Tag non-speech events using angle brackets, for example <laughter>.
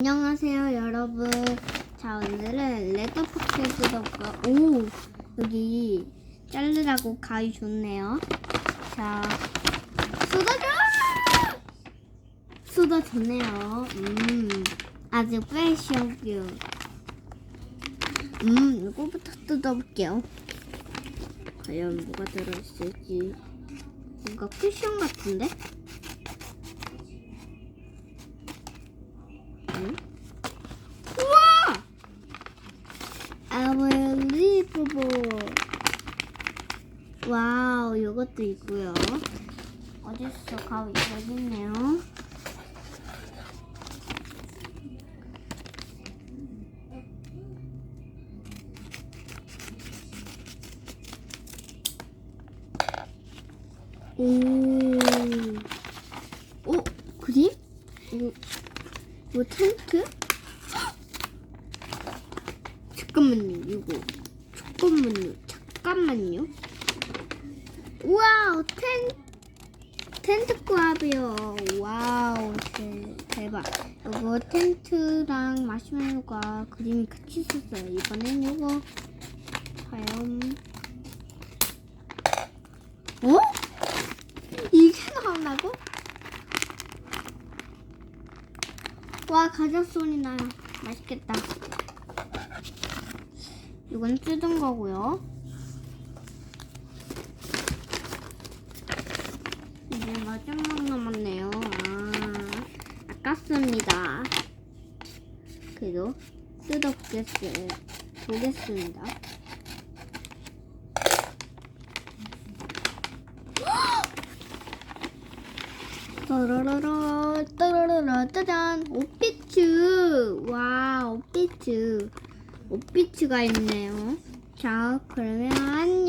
안녕하세요 여러분. 자 오늘은 레터파크에 뜯어볼까 오 여기 자르라고 가위 좋네요. 자 쏟아져! 쏟아졌네요. 음 아주 패션뷰. 음 이거부터 뜯어볼게요. 과연 뭐가 들어있을지. 뭔가 쿠션 같은데? 응? 우와! 아블리브볼 와우 이것도 있고요 어딨어 가위 여기 있네요 오, 오 그림? 이거 뭐 텐트? <gasps> 잠깐만요, 이거. 잠깐만요, 잠깐만요. 우와, 텐, 텐트 밥이요. 와우, 대, 대박. 이거 텐트랑 마시멜로가 그림이 같이 있었어요. 이번엔 이거, 과연. 어? 이게 나온다고? 와 가자 소리 나요. 맛있겠다. 이건 뜯은 거고요. 이제 마지막 남았네요. 아, 아깝습니다. 그래도 뜯어보겠어요. 보겠습니다. 따라라라 따라라라 짜잔 옷비츠 와 옷비츠 옷비츠가 있네요 자 그러면